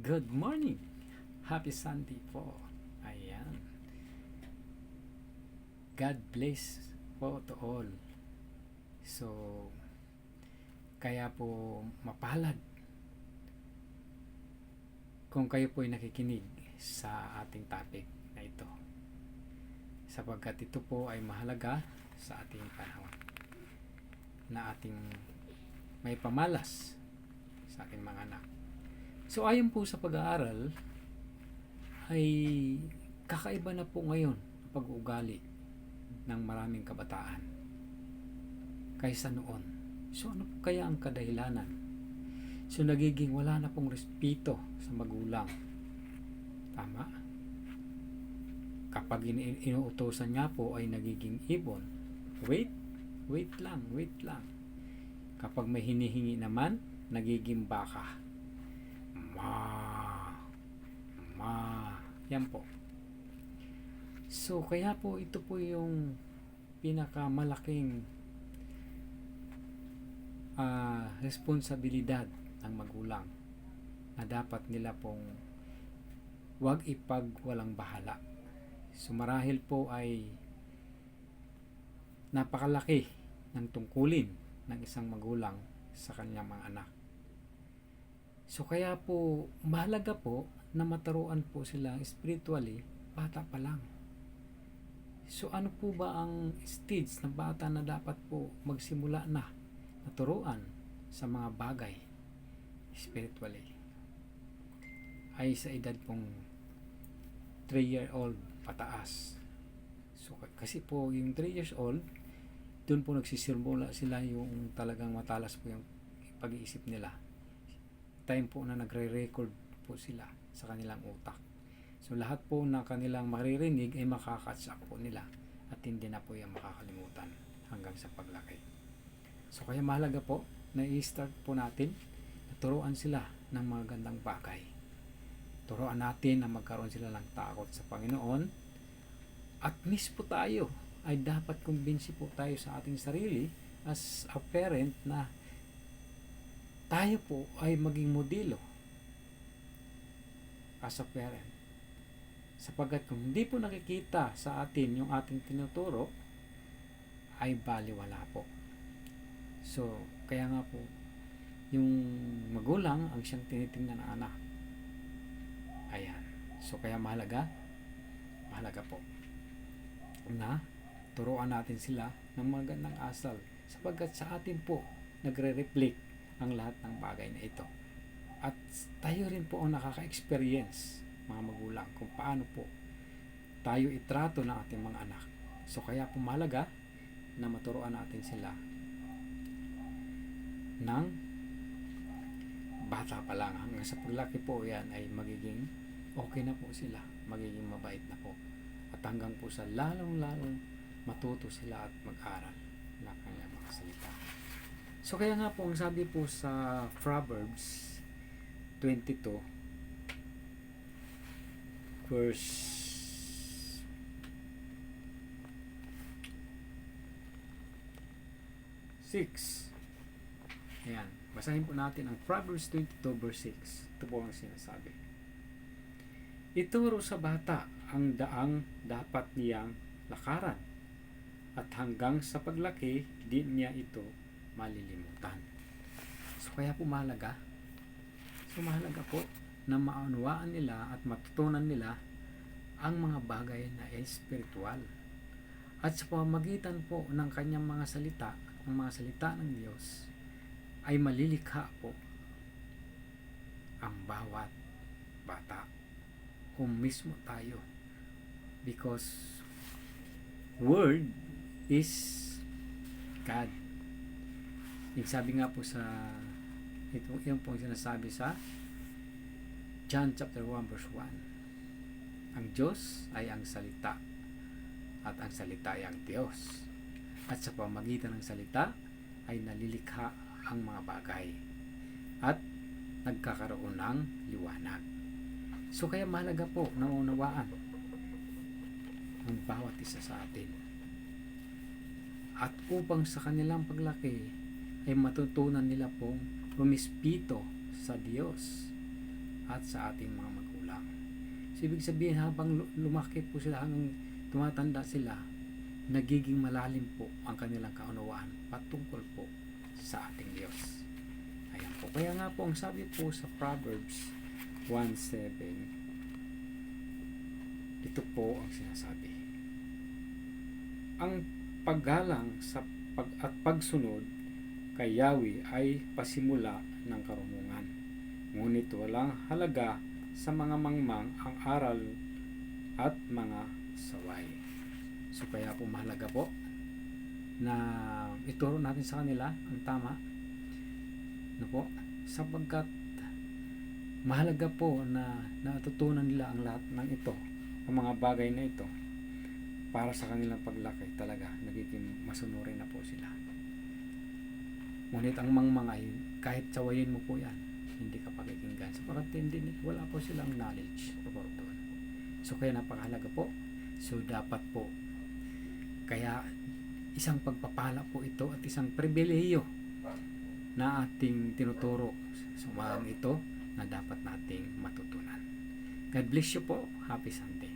Good morning! Happy Sunday po. Ayan. God bless po to all. So, kaya po mapalad kung kayo po ay nakikinig sa ating topic na ito. Sapagkat ito po ay mahalaga sa ating panahon na ating may pamalas sa ating mga anak. So ayon po sa pag-aaral ay kakaiba na po ngayon ang pag-uugali ng maraming kabataan kaysa noon. So ano po kaya ang kadahilanan? So nagiging wala na pong respeto sa magulang. Tama? Kapag in- inuutosan niya po ay nagiging ibon. Wait, wait lang, wait lang. Kapag may hinihingi naman, nagiging baka. Yan po. So, kaya po ito po yung pinakamalaking ah, responsibilidad ng magulang na dapat nila pong wag ipag walang bahala. So, marahil po ay napakalaki ng tungkulin ng isang magulang sa kanyang mga anak. So kaya po mahalaga po na mataruan po sila spiritually bata pa lang. So ano po ba ang stage ng bata na dapat po magsimula na naturuan sa mga bagay spiritually? Ay sa edad pong 3 year old pataas. So kasi po yung 3 years old doon po nagsisimula sila yung talagang matalas po yung pag-iisip nila time po na nagre-record po sila sa kanilang utak. So lahat po na kanilang maririnig ay makakatch up po nila at hindi na po yung makakalimutan hanggang sa paglaki. So kaya mahalaga po na i-start po natin na turuan sila ng mga gandang bagay. Turuan natin na magkaroon sila ng takot sa Panginoon at miss po tayo ay dapat kumbinsi po tayo sa ating sarili as a parent na tayo po ay maging modelo as a parent. Sapagkat kung hindi po nakikita sa atin yung ating tinuturo, ay baliwala po. So, kaya nga po, yung magulang ang siyang tinitingnan ng anak. Ayan. So, kaya mahalaga, mahalaga po na turuan natin sila ng magandang asal sapagkat sa atin po nagre-reflect ang lahat ng bagay na ito. At tayo rin po ang nakaka-experience, mga magulang, kung paano po tayo itrato ng ating mga anak. So kaya po mahalaga na maturuan natin sila ng bata pa lang. Hanggang sa paglaki po yan ay magiging okay na po sila. Magiging mabait na po. At hanggang po sa lalong-lalong matuto sila at mag-aral na kanyang mga salita. So kaya nga po ang sabi po sa Proverbs 22 verse Six. Ayan. Basahin po natin ang Proverbs 22 verse 6. Ito po ang sinasabi. Ituro sa bata ang daang dapat niyang lakaran at hanggang sa paglaki di niya ito malilimutan. So kaya po mahalaga, so mahalaga po na maunawaan nila at matutunan nila ang mga bagay na espiritual. At sa pamamagitan po ng kanyang mga salita, ang mga salita ng Diyos, ay malilikha po ang bawat bata. Kung mismo tayo. Because Word is God. Yung sabi nga po sa ito, yung po ang sinasabi sa John chapter 1 verse 1. Ang Diyos ay ang salita at ang salita ay ang Diyos. At sa pamagitan ng salita ay nalilikha ang mga bagay at nagkakaroon ng liwanag. So kaya mahalaga po na maunawaan ang bawat isa sa atin. At upang sa kanilang paglaki ay matutunan nila pong rumispito sa Diyos at sa ating mga magulang. So, ibig sabihin habang lu- lumaki po sila hanggang tumatanda sila, nagiging malalim po ang kanilang kaunawaan patungkol po sa ating Diyos. Ayan po. Kaya nga po, ang sabi po sa Proverbs 1.7, ito po ang sinasabi. Ang paggalang sa pag at pagsunod kay Yahweh ay pasimula ng karunungan. Ngunit walang halaga sa mga mangmang ang aral at mga saway. So kaya po mahalaga po na ituro natin sa kanila ang tama no po sapagkat mahalaga po na natutunan nila ang lahat ng ito ang mga bagay na ito para sa kanilang paglaki talaga nagiging masunurin na po sila ngunit ang mangmang ay kahit sawayin mo po yan hindi ka pakikinggan sapagkat hindi wala po silang knowledge about doon so kaya napakahalaga po so dapat po kaya isang pagpapala po ito at isang pribilehiyo na ating tinuturo sa umagang ito na dapat nating matutunan. God bless you po. Happy Sunday.